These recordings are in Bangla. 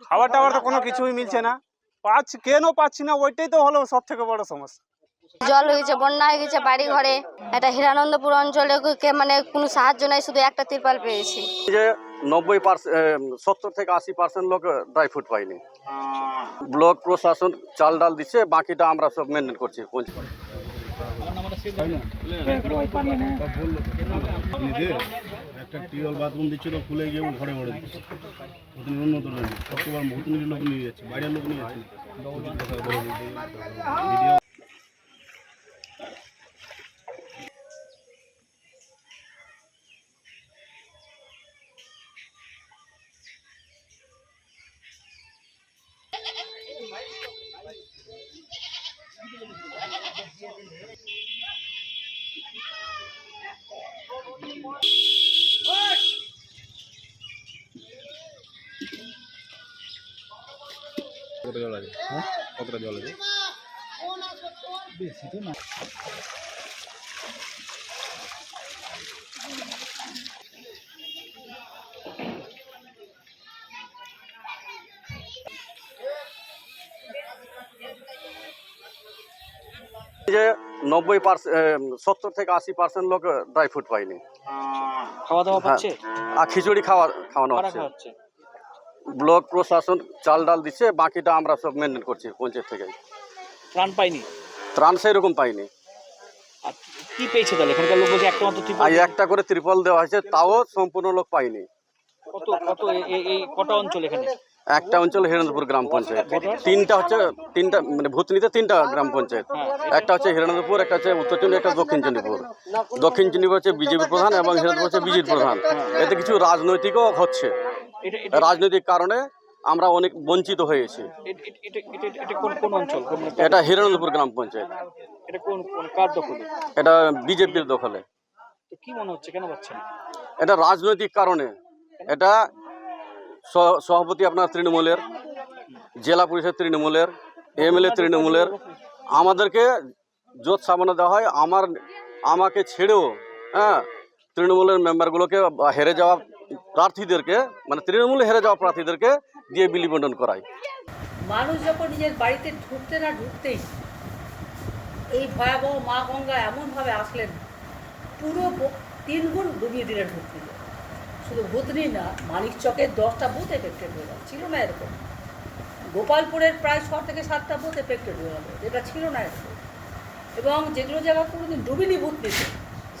খাবার টাওয়ার তো কোনো কিছুই মিলছে না। পাচ্ছি কেন পাচ্ছি না ওইটাই তো হলো সব থেকে বড় সমস্যা। জল হয়ে গেছে বন্যা হয়ে গেছে বাড়ি ঘরে একটা হিরানন্দপুর অঞ্চলে কে- মানে কোনো সাহায্য নাই শুধু একটা তিরপাল পেয়েছি। যে নব্বই পার্সেন্ট সত্তর থেকে আশি পার্সেন্ট লোক ড্রাই ফ্রুট পাইনি ব্লক প্রশাসন চাল ডাল দিচ্ছে বাকিটা আমরা সব মেনটেন করছি পৌঁছে একটা টিউবওয়েল বাথরুম দিচ্ছিল খুলে গিয়ে ঘরে ঘরে দিচ্ছে ভুতুনি উন্নত লোক সবসময় ভুতুনির লোক নিয়ে যাচ্ছে বাইরের লোক নিয়ে যাচ্ছে কতটা জল আছে কতটা জল আছে এই যে নব্বই পার্সেন্ট সত্তর থেকে আশি পার্সেন্ট লোক ড্রাই ফ্রুট পাইনি খাওয়া দাওয়া হ্যাঁ, পাচ্ছে? আর খিচুড়ি খাওয়া খাওয়ানো হচ্ছে। ব্লক প্রশাসন চাল ডাল দিচ্ছে বাকিটা আমরা সব মেনটেন করছি পঞ্চায়েত থেকে। ত্রাণ পাইনি? ত্রাণ সেরকম পাইনি। আর কি পেয়েছে তাহলে? এখানকার লোক বলছে একটা আর একটা করে ত্রিপল দেওয়া হয়েছে তাও সম্পূর্ণ লোক পাইনি। কত কত এ- এ- এই কটা অঞ্চল এখানে? একটা অঞ্চল হিরণপুর গ্রাম পঞ্চায়েত। তিনটা হচ্ছে তিনটা মানে ভূতনিতে তিনটা গ্রাম পঞ্চায়েত। একটা হচ্ছে হিরণপুর একটা হচ্ছে উত্তর চন্ডী একটা দক্ষিণ চণ্ডীপুর। দক্ষিণ চণ্ডীপুর হচ্ছে বিজেপি প্রধান এবং হিরণপুর হচ্ছে বিজেপি প্রধান। এতে কিছু রাজনৈতিকও হচ্ছে। রাজনৈতিক কারণে আমরা অনেক বঞ্চিত হয়েছি। এটা- হিরণপুর গ্রাম পঞ্চায়েত। এটা বিজেপির দখলে। কি মনে হচ্ছে? কেন পাচ্ছে না? এটা রাজনৈতিক কারণে। এটা সভাপতি আপনার তৃণমূলের জেলা পরিষদ তৃণমূলের এমএলএ তৃণমূলের। আমাদেরকে জোট সামনে দেওয়া হয়। আমার আমাকে ছেড়েও হ্যাঁ তৃণমূলের মেম্বারগুলোকে হেরে যাওয়া প্রার্থীদেরকে মানে তৃণমূলে হেরে যাওয়া প্রার্থীদেরকে দিয়ে বিলি বন্টন করায় মানুষ যখন নিজের বাড়িতে ঢুকতে না ঢুকতেই এই ভয়াবহ মা গঙ্গা এমনভাবে আসলেন, পুরো ব- তিন গুণ ডুবিয়ে দিলেন ভূতনিকে শুধু ভূতনি না, মানিক চকের দশটা বুথ এফেক্টেড হয়ে গেল। ছিল না এরকম। গোপালপুরের প্রায় ছ থেকে সাতটা বুথ এফেক্টেড হয়ে গেল। যেটা ছিল না এরকম। এবং যেগুলো জায়গা কোনোদিন ডুবিনি ভূতনিতে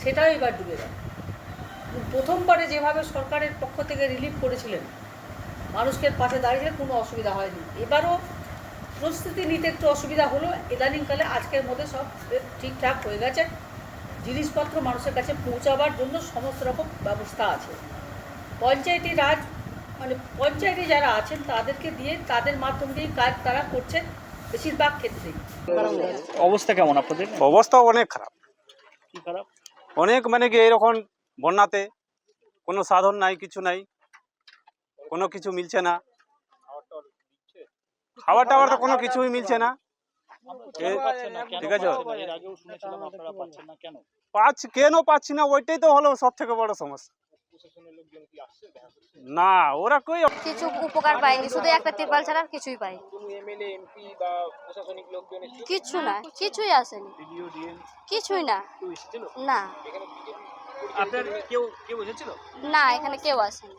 সেটাও এবার ডুবে গেল। প্রথমবারে যেভাবে সরকারের পক্ষ থেকে রিলিফ করেছিলেন মানুষকে পাশে দাঁড়িয়ে কোনো অসুবিধা হয়নি। এবারও প্রস্তুতি নিতে একটু অসুবিধা হলো ইদানিংকালে আজকের মধ্যে সব ঠিকঠাক হয়ে গেছে। জিনিসপত্র মানুষের কাছে পৌঁছাবার জন্য সমস্ত রকম ব্যবস্থা আছে। পঞ্চায়েতি রাজ মানে পঞ্চায়েতে যারা আছেন তাদেরকে দিয়ে তাদের মাধ্যম দিয়ে কাজ তারা করছেন বেশিরভাগ ক্ষেত্রেই। অবস্থা কেমন আপনাদের? অবস্থা অনেক খারাপ। কি খারাপ? অনেক মানে কি এইরকম বন্যাতে কোনো সাধন নাই কিছু নাই কোনো কিছু মিলছে না। খাবার টাবার তো কোনো কিছুই মিলছে না। এ- পাচ্ছেন না? ঠিক আছে। পাচ্ছেন না? এর আগেও শুনেছিলাম আপনারা পাচ্ছেন না কেন? পাচ্ছি কেন পাচ্ছি না? ওইটাই তো হলো সব থেকে বড় সমস্যা। না ওরা কই কিছু উপকার পাইনি শুধু একটা তিরপাল ছাড়া আর কিছুই পাই কিছু না কিছুই আসেনি। কিছুই না। না। আপনার কেউ কেউ এসেছিল? না এখানে কেউ আসেনি।